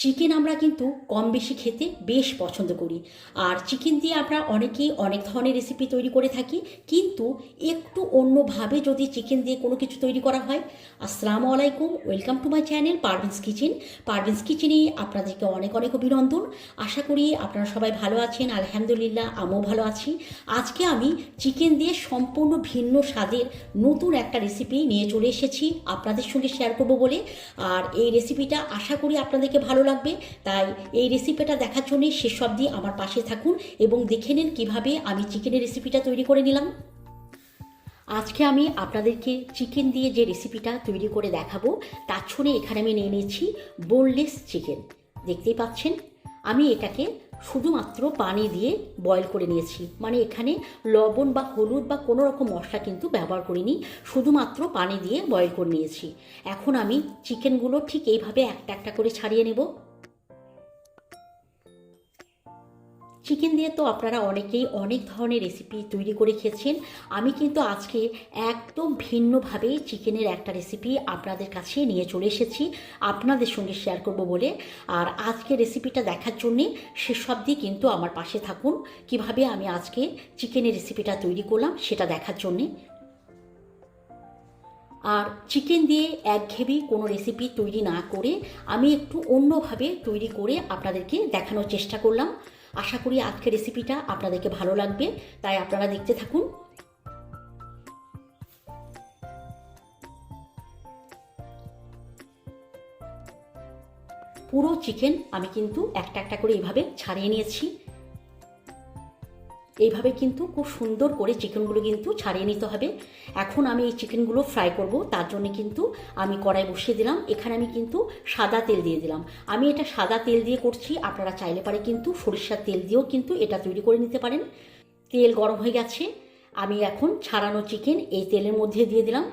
Chicken আমরা কিন্তু কম বেশি খেতে বেশ পছন্দ করি। আর চিকেন দিয়ে আমরা অনেকেই অনেক ধরনের রেসিপি তৈরি করে থাকি, কিন্তু একটু অন্যভাবে যদি চিকেন দিয়ে কোনো কিছু তৈরি করা হয়, আসসালামু আলাইকুম welcome to my channel Parveen's kitchen Parveen's কিচেনে আপনাদেরকে অনেক অনেক অভিনন্দন। আশা করি আপনারা সবাই ভালো আছেন, আলহামদুলিল্লাহ আমিও ভালো আছি। আজকে আমি চিকেন দিয়ে সম্পূর্ণ ভিন্ন স্বাদের নতুন একটা রেসিপি নিয়ে চলে এসেছি, আপনাদের সঙ্গে শেয়ার করব বলে। আর এই রেসিপিটা আশা করি আপনাদেরকে ভালো লাগবে। তাই এই রেসিপিটা দেখার জন্য শেষ অবধি আমার পাশে থাকুন এবং দেখে নিন কীভাবে আমি চিকেনের রেসিপিটা তৈরি করে নিলাম। আজকে আমি আপনাদেরকে চিকেন দিয়ে যে রেসিপিটা তৈরি করে দেখাবো, তার ছড়ে এখানে আমি নিয়ে নিয়েছি বোনলেস চিকেন দেখতেই পাচ্ছেন? আমি এটাকে শুধুমাত্র পানি দিয়ে বয়ল করে নিয়েছি। মানে এখানে লবণ বা হলুদ বা কোনো রকম মশলা কিন্তু ব্যবহার করিনি, শুধুমাত্র পানি দিয়ে বয়ল করে নিয়েছি। এখন আমি চিকেনগুলো ঠিক এইভাবে একটা একটা করে ছাড়িয়ে নেব। চিকেন দিয়ে তো আপনারা অনেকেই অনেক ধরনের রেসিপি তৈরি করে খেয়েছেন। আমি কিন্তু আজকে একদম ভিন্নভাবে চিকেনের একটা রেসিপি আপনাদের কাছে নিয়ে চলে এসেছি। আপনাদের সঙ্গে শেয়ার করব বলে। আর আজকে রেসিপিটা দেখার জন্যে শেষ অবধি কিন্তু আমার পাশে থাকুন। কীভাবে আমি আজকে চিকেনের রেসিপিটা তৈরি করলাম সেটা দেখার জন্যে। আর চিকেন দিয়ে একঘেয়েমি কোনো রেসিপি তৈরি না করে আমি একটু অন্যভাবে তৈরি করে আপনাদেরকে দেখানোর চেষ্টা করলাম। আশা করি আজকের রেসিপিটা আপনাদেরকে ভালো লাগবে। তাই আপনারা দেখতে থাকুন। পুরো চিকেন আমি কিন্তু একটা একটা করে এইভাবে ছাড়িয়ে নিয়েছি। এইভাবে কিন্তু খুব সুন্দর করে চিকেনগুলো কিন্তু ছাড়িয়ে নিতে হবে। এখন আমি এই চিকেনগুলো ফ্রাই করব, তার জন্য কিন্তু আমি কড়াই বসিয়ে দিলাম। এখানে আমি কিন্তু সাদা তেল দিয়ে দিলাম। আমি এটা সাদা তেল দিয়ে করছি, আপনারা চাইলে পারে কিন্তু সরিষার তেল দিয়েও কিন্তু এটা তৈরি করে নিতে পারেন। তেল গরম হয়ে গেছে, আমি এখন ছাড়ানো চিকেন এই তেলের মধ্যে দিয়ে দিলাম।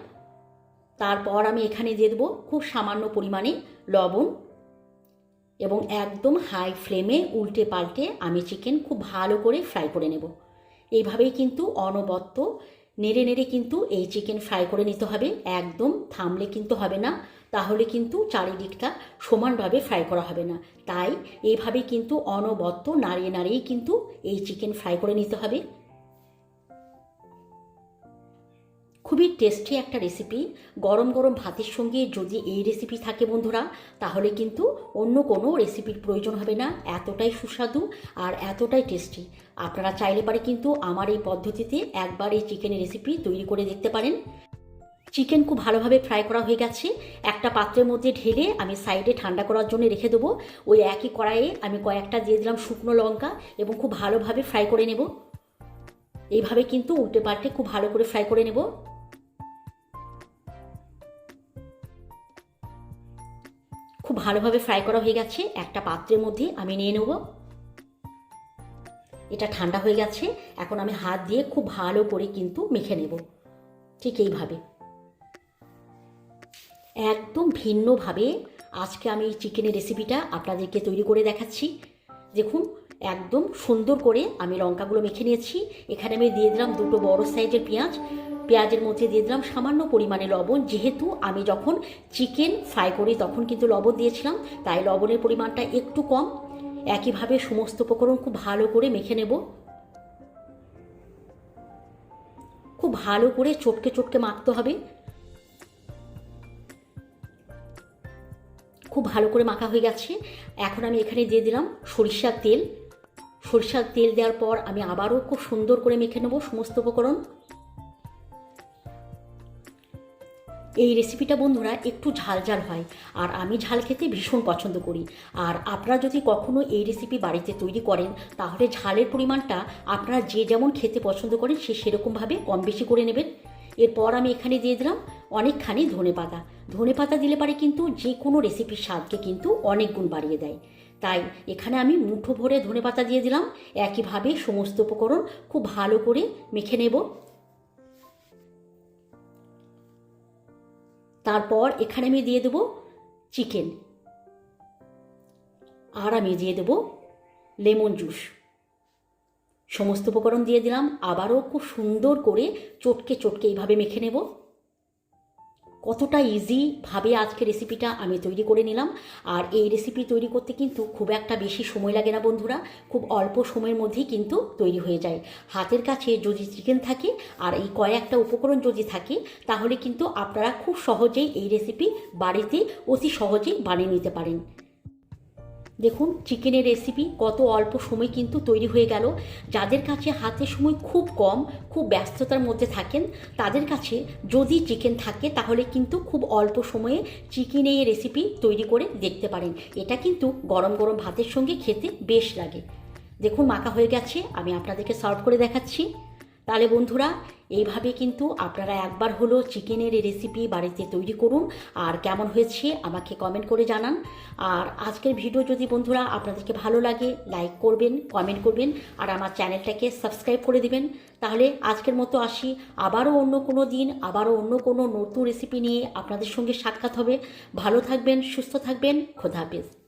তারপর আমি এখানে দিয়ে দেবো খুব সামান্য পরিমাণে লবণ। এবং একদম হাই ফ্লেমে উল্টে পাল্টে আমি চিকেন খুব ভালো করে ফ্রাই করে নেব। এইভাবেই কিন্তু অনবত্ত নেড়ে নেড়ে কিন্তু এই চিকেন ফ্রাই করে নিতে হবে। একদম থামলে কিন্তু হবে না, তাহলে কিন্তু চারিদিকটা সমানভাবে ফ্রাই করা হবে না। তাই এইভাবে কিন্তু অনবত্ত নাড়িয়ে নাড়িয়েই কিন্তু এই চিকেন ফ্রাই করে নিতে হবে। খুবই টেস্টি একটা রেসিপি গরম গরম ভাতের সঙ্গে যদি এই রেসিপি থাকে বন্ধুরা, তাহলে কিন্তু অন্য কোনো রেসিপির প্রয়োজন হবে না। এতটাই সুস্বাদু আর এতটাই টেস্টি আপনারা চাইলে পারে কিন্তু আমার এই পদ্ধতিতে একবার এই চিকেনের রেসিপি তৈরি করে দেখতে পারেন। চিকেন খুব ভালোভাবে ফ্রাই করা হয়ে গেছে। একটা পাত্রের মধ্যে ঢেলে আমি সাইডে ঠান্ডা করার জন্য রেখে দেবো। ওই একই কড়াইয়ে আমি কয়েকটা দিয়ে দিলাম শুকনো লঙ্কা এবং খুব ভালোভাবে ফ্রাই করে নেব। এইভাবে কিন্তু উল্টে পাল্টে খুব ভালো করে ফ্রাই করে নেব। খুব ভালোভাবে ফ্রাই করা হয়ে গেছে। একটা পাত্রের মধ্যে আমি নিয়ে নেব। এটা ঠান্ডা হয়ে গেছে। এখন আমি হাত দিয়ে খুব ভালো করে কিন্তু মেখে নেব। ঠিক এইভাবে। একদম ভিন্নভাবে আজকে আমি চিকেনের রেসিপিটা আপনাদেরকে তৈরি করে দেখাচ্ছি। দেখুন, একদম সুন্দর করে আমি লঙ্কাগুলো মেখে নিয়েছি। এখানে আমি দিয়ে দিলাম দুটো বড় সাইজের পেঁয়াজ। পেঁয়াজের মধ্যে দিয়ে দিলাম সামান্য পরিমাণে লবণ। যেহেতু আমি যখন চিকেন ফ্রাই করি, তখন কিন্তু লবণ দিয়েছিলাম, তাই লবণের পরিমাণটা একটু কম। একইভাবে সমস্ত উপকরণ খুব ভালো করে মেখে নেব। খুব ভালো করে চটকে চটকে মাখতে হবে। খুব ভালো করে মাখা হয়ে গেছে। এখন আমি এখানে দিয়ে দিলাম সরিষার তেল। সরিষার তেল দেওয়ার পর আমি আবারও খুব সুন্দর করে মেখে নেব সমস্ত উপকরণ। এই রেসিপিটা বন্ধুরা একটু ঝাল ঝাল হয়, আর আমি ঝাল খেতে ভীষণ পছন্দ করি। আর আপনারা যদি কখনো এই রেসিপি বাড়িতে তৈরি করেন, তাহলে ঝালের পরিমাণটা আপনারা যে যেমন খেতে পছন্দ করেন, সে সেরকমভাবে কম বেশি করে নেবেন। এরপর আমি এখানে দিয়ে দিলাম অনেকখানি ধনে পাতা। ধনে পাতা দিলে পারে কিন্তু যে কোনো রেসিপির স্বাদকে কিন্তু অনেক গুণ বাড়িয়ে দেয়। তাই এখানে আমি মুঠো ভরে ধনে পাতা দিয়ে দিলাম। একইভাবে সমস্ত উপকরণ খুব ভালো করে মেখে নেব। তারপর এখানে আমি দিয়ে দেবো চিকেন। আর আমি দিয়ে দেবো লেমন জুস। সমস্ত উপকরণ দিয়ে দিলাম। আবারও খুব সুন্দর করে চটকে চটকে এইভাবে মেখে নেব। কতটা ইজিভাবে আজকে রেসিপিটা আমি তৈরি করে নিলাম। আর এই রেসিপি তৈরি করতে কিন্তু খুব একটা বেশি সময় লাগে না বন্ধুরা। খুব অল্প সময়ের মধ্যেই কিন্তু তৈরি হয়ে যায়। হাতের কাছে যদি চিকেন থাকে আর এই কয়েকটা উপকরণ যদি থাকে, তাহলে কিন্তু আপনারা খুব সহজেই এই রেসিপি বাড়িতে অতি সহজেই বানিয়ে নিতে পারেন। দেখুন চিকেনের রেসিপি কত অল্প সময় কিন্তু তৈরি হয়ে গেল। যাদের কাছে হাতে সময় খুব কম, খুব ব্যস্ততার মধ্যে থাকেন, তাদের কাছে যদি চিকেন থাকে, তাহলে কিন্তু খুব অল্প সময়ে চিকেন এই রেসিপি তৈরি করে দেখতে পারেন। এটা কিন্তু গরম গরম ভাতের সঙ্গে খেতে বেশ লাগে। দেখুন, মাখা হয়ে গেছে, আমি আপনাদেরকে সার্ভ করে দেখাচ্ছি। তাহলে বন্ধুরা এইভাবে কিন্তু আপনারা একবার হলো চিকেনের রেসিপি বাড়িতে তৈরি করুন। আর কেমন হয়েছে আমাকে কমেন্ট করে জানান। আর আজকের ভিডিও যদি বন্ধুরা আপনাদেরকে ভালো লাগে লাইক করবেন কমেন্ট করবেন, আর আমার চ্যানেলটাকে সাবস্ক্রাইব করে দিবেন। তাহলে আজকের মতো আসি। আবারও অন্য কোনো দিন, আবারও অন্য কোনো নতুন রেসিপি নিয়ে আপনাদের সঙ্গে সাক্ষাৎ হবে। ভালো থাকবেন, সুস্থ থাকবেন। খোদা হাফেজ।